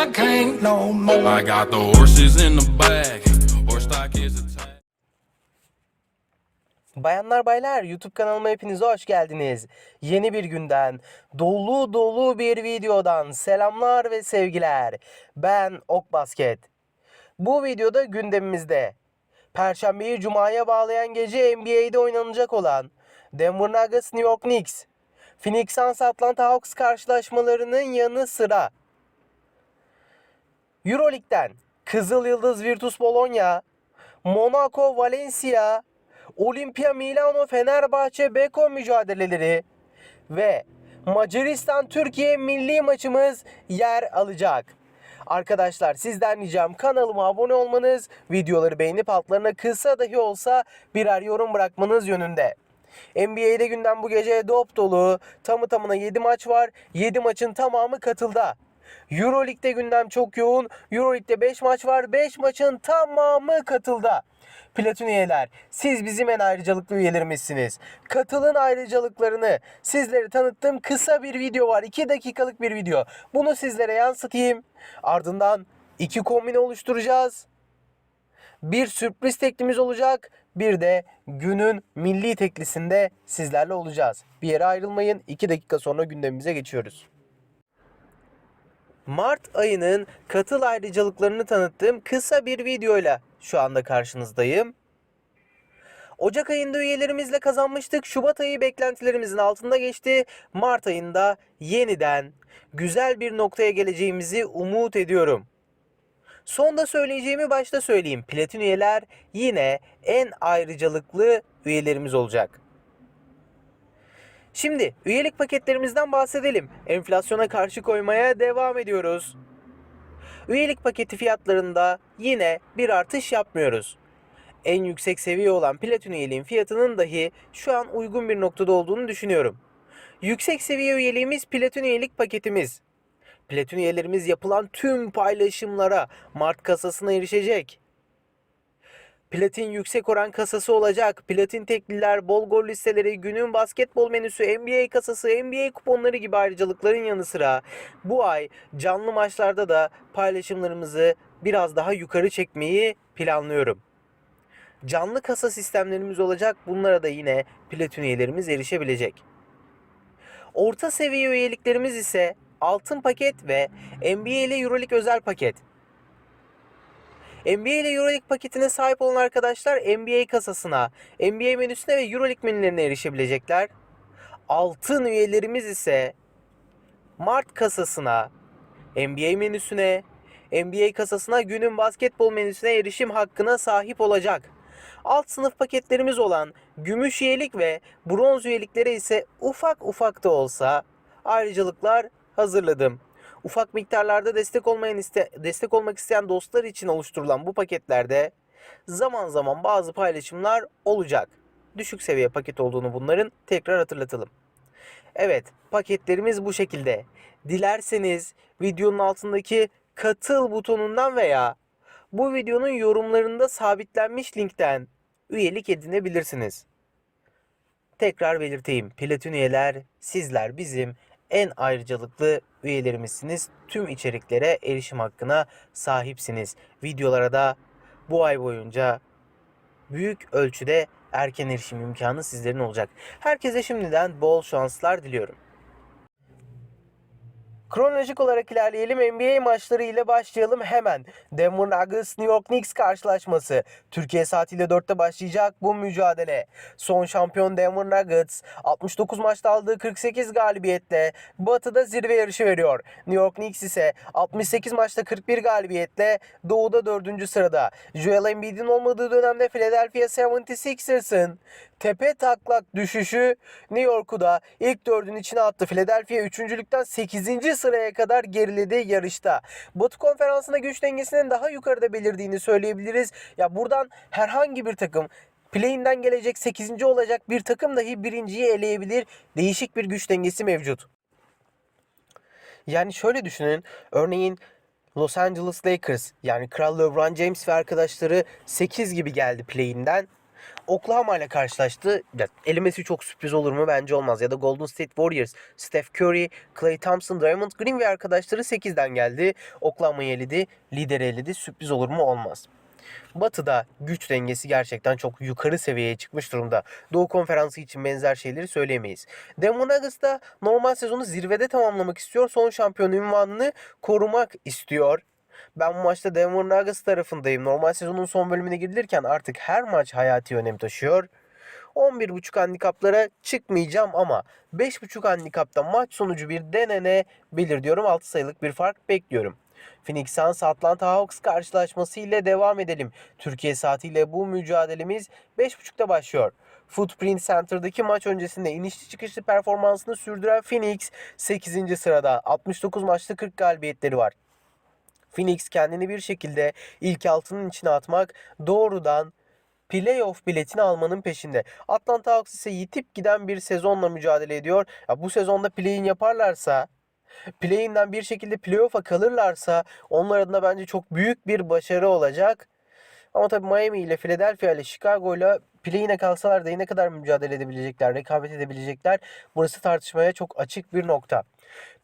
I can't no more. I got the horses in the back. Horse stock is attached. Bayanlar baylar YouTube kanalıma hepiniz hoş geldiniz. Yeni bir günden, dolu dolu bir videodan selamlar ve sevgiler. Ben Ok Basket. Bu videoda gündemimizde Perşembeyi Cuma'ya bağlayan gece NBA'de oynanacak olan Denver Nuggets New York Knicks, Phoenix Suns Atlanta Hawks karşılaşmalarının yanı sıra Euroleague'den Kızıl Yıldız Virtus Bologna, Monaco Valencia, Olimpia Milano Fenerbahçe Beko mücadeleleri ve Macaristan Türkiye milli maçımız yer alacak. Arkadaşlar sizden ricam kanalıma abone olmanız, videoları beğenip altlarına kısa dahi olsa birer yorum bırakmanız yönünde. NBA'de gündem bu gece dop dolu. Tamı tamına 7 maç var. 7 maçın tamamı katılda. Euroleague'de gündem çok yoğun. Euroleague'de 5 maç var. 5 maçın tamamı katılda. Platin üyeler, siz bizim en ayrıcalıklı üyelerimizsiniz. Katılın ayrıcalıklarını sizlere tanıttığım kısa bir video var. 2 dakikalık bir video. Bunu sizlere yansıtayım. Ardından iki kombine oluşturacağız. Bir sürpriz teklimiz olacak. Bir de günün milli teklisinde sizlerle olacağız. Bir yere ayrılmayın. 2 dakika sonra gündemimize geçiyoruz. Mart ayının katıl ayrıcalıklarını tanıttığım kısa bir videoyla şu anda karşınızdayım. Ocak ayında üyelerimizle kazanmıştık. Şubat ayı beklentilerimizin altında geçti. Mart ayında yeniden güzel bir noktaya geleceğimizi umut ediyorum. Sonda söyleyeceğimi başta söyleyeyim. Platin üyeler yine en ayrıcalıklı üyelerimiz olacak. Şimdi üyelik paketlerimizden bahsedelim. Enflasyona karşı koymaya devam ediyoruz. Üyelik paketi fiyatlarında yine bir artış yapmıyoruz. En yüksek seviye olan platin üyeliğin fiyatının dahi şu an uygun bir noktada olduğunu düşünüyorum. Yüksek seviye üyeliğimiz platin üyelik paketimiz. Platin üyelerimiz yapılan tüm paylaşımlara Mart kasasına erişecek. Platin yüksek oran kasası olacak. Platin tekliler, bol gol listeleri, günün basketbol menüsü, NBA kasası, NBA kuponları gibi ayrıcalıkların yanı sıra bu ay canlı maçlarda da paylaşımlarımızı biraz daha yukarı çekmeyi planlıyorum. Canlı kasa sistemlerimiz olacak. Bunlara da yine platin üyelerimiz erişebilecek. Orta seviye üyeliklerimiz ise altın paket ve NBA ile Euroleague özel paket. NBA ile Euroleague paketine sahip olan arkadaşlar NBA kasasına, NBA menüsüne ve Euroleague menülerine erişebilecekler. Altın üyelerimiz ise Mart kasasına, NBA menüsüne, NBA kasasına günün basketbol menüsüne erişim hakkına sahip olacak. Alt sınıf paketlerimiz olan gümüş üyelik ve bronz üyeliklere ise ufak ufak da olsa ayrıcalıklar hazırladım. Ufak miktarlarda destek olmayan iste, destek olmak isteyen dostlar için oluşturulan bu paketlerde zaman zaman bazı paylaşımlar olacak. Düşük seviye paket olduğunu bunların tekrar hatırlatalım. Evet, paketlerimiz bu şekilde. Dilerseniz videonun altındaki katıl butonundan veya bu videonun yorumlarında sabitlenmiş linkten üyelik edinebilirsiniz. Tekrar belirteyim. Platin üyeler sizler bizim en ayrıcalıklı üyelerimizsiniz. Tüm içeriklere erişim hakkına sahipsiniz. Videolara da bu ay boyunca büyük ölçüde erken erişim imkanı sizlerin olacak. Herkese şimdiden bol şanslar diliyorum. Kronolojik olarak ilerleyelim. NBA maçları ile başlayalım hemen. Denver Nuggets New York Knicks karşılaşması. Türkiye saatiyle 4'te başlayacak bu mücadele. Son şampiyon Denver Nuggets 69 maçta aldığı 48 galibiyetle Batı'da zirve yarışı veriyor. New York Knicks ise 68 maçta 41 galibiyetle Doğu'da 4. sırada. Joel Embiid'in olmadığı dönemde Philadelphia 76ers'ın tepe taklak düşüşü New York'u da ilk dördün içine attı. Philadelphia 3.lükten 8. sıraya kadar geriledi yarışta. Batı konferansında güç dengesinin daha yukarıda belirdiğini söyleyebiliriz. Ya buradan herhangi bir takım play'inden gelecek 8. olacak bir takım dahi birinciyi eleyebilir. Değişik bir güç dengesi mevcut. Yani şöyle düşünün. Örneğin Los Angeles Lakers yani Kral LeBron James ve arkadaşları 8 gibi geldi play'inden. Oklahoma ile karşılaştı. Ya, elimesi çok sürpriz olur mu? Bence olmaz. Ya da Golden State Warriors, Steph Curry, Klay Thompson, Draymond Green ve arkadaşları 8'den geldi. Oklahoma'yı eledi, lideri eledi. Sürpriz olur mu? Olmaz. Batı'da güç dengesi gerçekten çok yukarı seviyeye çıkmış durumda. Doğu Konferansı için benzer şeyleri söyleyemeyiz. Denver Nuggets da normal sezonu zirvede tamamlamak istiyor. Son şampiyon ünvanını korumak istiyor. Ben bu maçta Denver Nuggets tarafındayım. Normal sezonun son bölümüne girilirken artık her maç hayati önem taşıyor. 11.5 handikaplara çıkmayacağım ama 5.5 handikapta maç sonucu bir denenebilir diyorum. 6 sayılık bir fark bekliyorum. Phoenix Suns Atlanta Hawks karşılaşması ile devam edelim. Türkiye saatiyle bu mücadelemiz 5.30'da başlıyor. Footprint Center'daki maç öncesinde inişli çıkışlı performansını sürdüren Phoenix 8. sırada 69 maçta 40 galibiyetleri var. Phoenix kendini bir şekilde ilk altının içine atmak doğrudan playoff biletini almanın peşinde. Atlanta Hawks ise yitip giden bir sezonla mücadele ediyor. Ya bu sezonda play-in yaparlarsa play-in'den bir şekilde playoff'a kalırlarsa onlar adına bence çok büyük bir başarı olacak. Ama tabii Miami ile Philadelphia ile Chicago ile play-in'e kalsalar da ne kadar mücadele edebilecekler, rekabet edebilecekler. Burası tartışmaya çok açık bir nokta.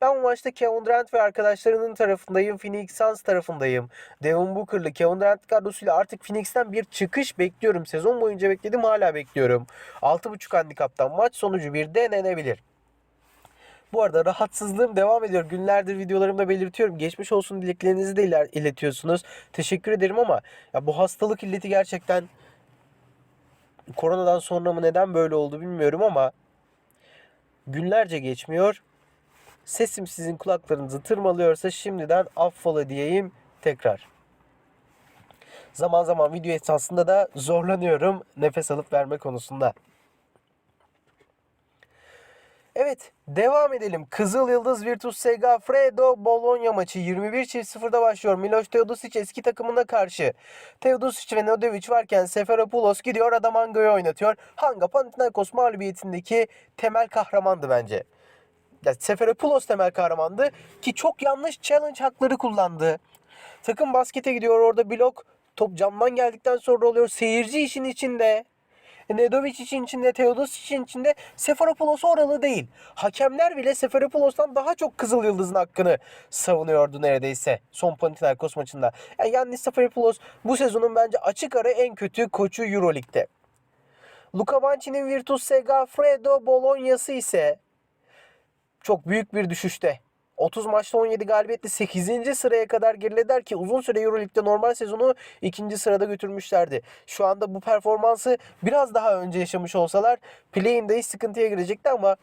Ben bu maçta Kevin Durant ve arkadaşlarının tarafındayım. Phoenix Suns tarafındayım. Devin Booker'lı Kevin Durant kadrosuyla artık Phoenix'ten bir çıkış bekliyorum. Sezon boyunca bekledim hala bekliyorum. 6.5 handikaptan maç sonucu bir denenebilir. Bu arada rahatsızlığım devam ediyor. Günlerdir videolarımda belirtiyorum. Geçmiş olsun dileklerinizi de iler- iletiyorsunuz. Teşekkür ederim ama ya bu hastalık illeti gerçekten koronadan sonra mı neden böyle oldu bilmiyorum ama günlerce geçmiyor. Sesim sizin kulaklarınızı tırmalıyorsa şimdiden affola diyeyim tekrar. Zaman zaman video esnasında da zorlanıyorum nefes alıp verme konusunda. Evet devam edelim. Kızıl Yıldız Virtus Segafredo Bologna maçı 21.0'da başlıyor. Miloš Teodosic eski takımına karşı. Teodosic ve Nedovic varken Seferopoulos gidiyor Adamango'yu oynatıyor. Hanga Panathinaikos mağlubiyetindeki temel kahramandı bence. Ya Seferopoulos temel kahramandı ki çok yanlış challenge hakları kullandı. Takım baskete gidiyor orada blok top camdan geldikten sonra oluyor. Seyirci işin içinde. Nedovic için içinde, Teodosic için içinde Seferopoulos oralı değil. Hakemler bile Seferopoulos'tan daha çok Kızıl Yıldız'ın hakkını savunuyordu neredeyse son Panathinaikos maçında. Yani Yannis Seferopoulos bu sezonun bence açık ara en kötü koçu Euroleague'de. Luca Banci'nin Virtus Segafredo Bologna'sı ise çok büyük bir düşüşte. 30 maçta 17 galibiyetle 8. sıraya kadar gerilediler ki uzun süre Euroleague'de normal sezonu 2. sırada götürmüşlerdi. Şu anda bu performansı biraz daha önce yaşamış olsalar play-in'de hiç sıkıntıya girecekti ama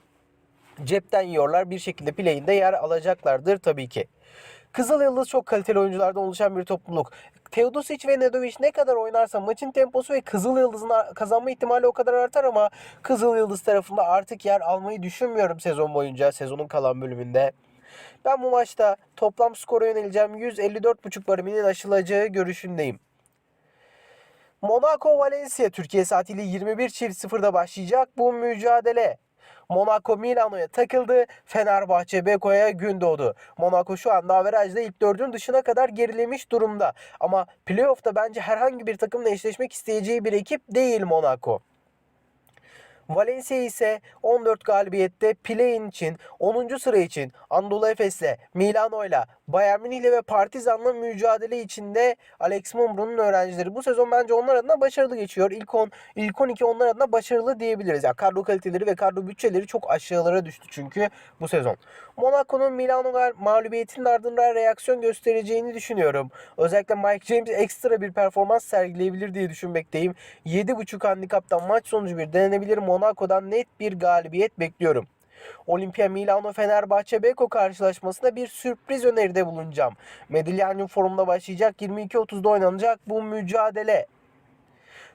cepten yiyorlar. Bir şekilde play-in'de yer alacaklardır tabii ki. Kızıl Yıldız çok kaliteli oyunculardan oluşan bir topluluk. Teodosic ve Nedovic ne kadar oynarsa maçın temposu ve Kızıl Yıldız'ın kazanma ihtimali o kadar artar ama Kızıl Yıldız tarafında artık yer almayı düşünmüyorum sezon boyunca, sezonun kalan bölümünde. Ben bu maçta toplam skora yöneleceğim 154.5 bariminin aşılacağı görüşündeyim. Monaco Valencia Türkiye saatiyle 21.00'da başlayacak bu mücadele. Monaco Milano'ya takıldı. Fenerbahçe Beko'ya gün doğdu. Monaco şu anda averajda ilk dördün dışına kadar gerilemiş durumda. Ama playoff'ta bence herhangi bir takımla eşleşmek isteyeceği bir ekip değil Monaco. Valencia ise 14 galibiyette play-in için 10. sıra için Anadolu Efes'le, Milano'yla, Bayern Münih'le ve Partizan'la mücadele içinde Alex Mumru'nun öğrencileri. Bu sezon bence onlar adına başarılı geçiyor. İlk 10, ilk 12 onlar adına başarılı diyebiliriz. Yani kadro kaliteleri ve kadro bütçeleri çok aşağılara düştü çünkü bu sezon. Monaco'nun Milano mağlubiyetinin ardından reaksiyon göstereceğini düşünüyorum. Özellikle Mike James ekstra bir performans sergileyebilir diye düşünmekteyim. 7.5 handikaptan maç sonucu bir denenebilir. Monaco'dan net bir galibiyet bekliyorum. Olimpia Milano Fenerbahçe Beko karşılaşmasında bir sürpriz öneride bulunacağım. Medilyanyum forumda başlayacak 22.30'da oynanacak bu mücadele.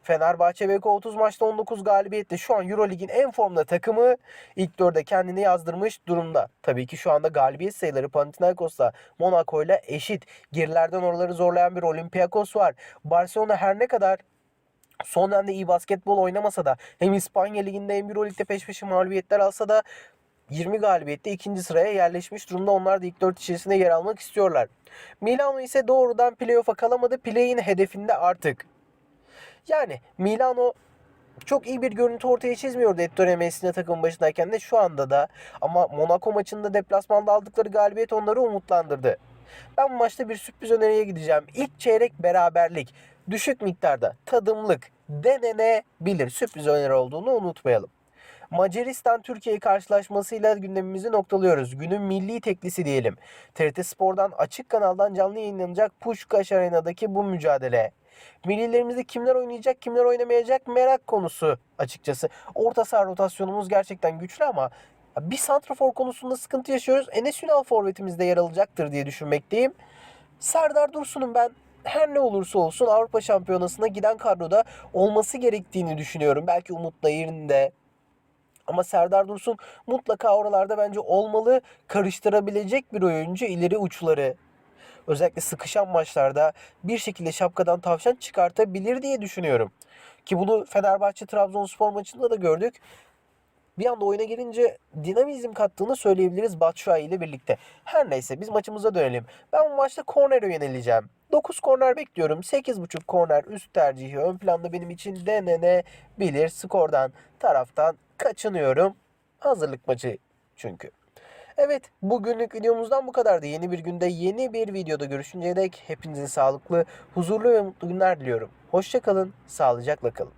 Fenerbahçe Beko 30 maçta 19 galibiyette şu an Eurolig'in en formda takımı ilk dörde kendini yazdırmış durumda. Tabii ki şu anda galibiyet sayıları Panathinaikos'la Monaco ile eşit. Gerilerden oraları zorlayan bir Olympiakos var. Barcelona her ne kadar son dönemde iyi basketbol oynamasa da hem İspanya Ligi'nde hem Euroleague'de peş peşe mağlubiyetler alsa da 20 galibiyette ikinci sıraya yerleşmiş durumda. Onlar da ilk 4 içerisinde yer almak istiyorlar. Milano ise doğrudan playoff'a kalamadı. Play-in hedefinde artık. Yani Milano çok iyi bir görüntü ortaya çizmiyordu Ettore Messina takımın başındayken de şu anda da. Ama Monaco maçında deplasmanda aldıkları galibiyet onları umutlandırdı. Ben bu maçta bir sürpriz öneriye gideceğim. İlk çeyrek beraberlik. Düşük miktarda tadımlık denenebilir. Sürpriz öneri olduğunu unutmayalım. Macaristan Türkiye karşılaşmasıyla gündemimizi noktalıyoruz. Günün milli teklisi diyelim. TRT Spor'dan açık kanaldan canlı yayınlanacak Puşkaş Arena'daki bu mücadele. Millilerimizde kimler oynayacak, kimler oynamayacak merak konusu açıkçası. Orta saha rotasyonumuz gerçekten güçlü ama bir santrafor konusunda sıkıntı yaşıyoruz. Enes Ünal forvetimizde yer alacaktır diye düşünmekteyim. Serdar Dursun'un ben her ne olursa olsun Avrupa Şampiyonası'na giden kadroda olması gerektiğini düşünüyorum. Belki Umut Nayır'ın ama Serdar Dursun mutlaka oralarda bence olmalı. Karıştırabilecek bir oyuncu ileri uçları. Özellikle sıkışan maçlarda bir şekilde şapkadan tavşan çıkartabilir diye düşünüyorum. Ki bunu Fenerbahçe Trabzonspor maçında da gördük. Bir anda oyuna girince dinamizm kattığını söyleyebiliriz Batshuayi ile birlikte. Her neyse biz maçımıza dönelim. Ben bu maçta kornere yöneleceğim. 9 korner bekliyorum. 8.5 korner üst tercihi ön planda benim için denenebilir. Skordan taraftan kaçınıyorum. Hazırlık maçı çünkü. Evet bugünlük videomuzdan bu kadardı. Yeni bir günde yeni bir videoda görüşünceye dek hepinizin sağlıklı, huzurlu ve mutlu günler diliyorum. Hoşçakalın, sağlıcakla kalın.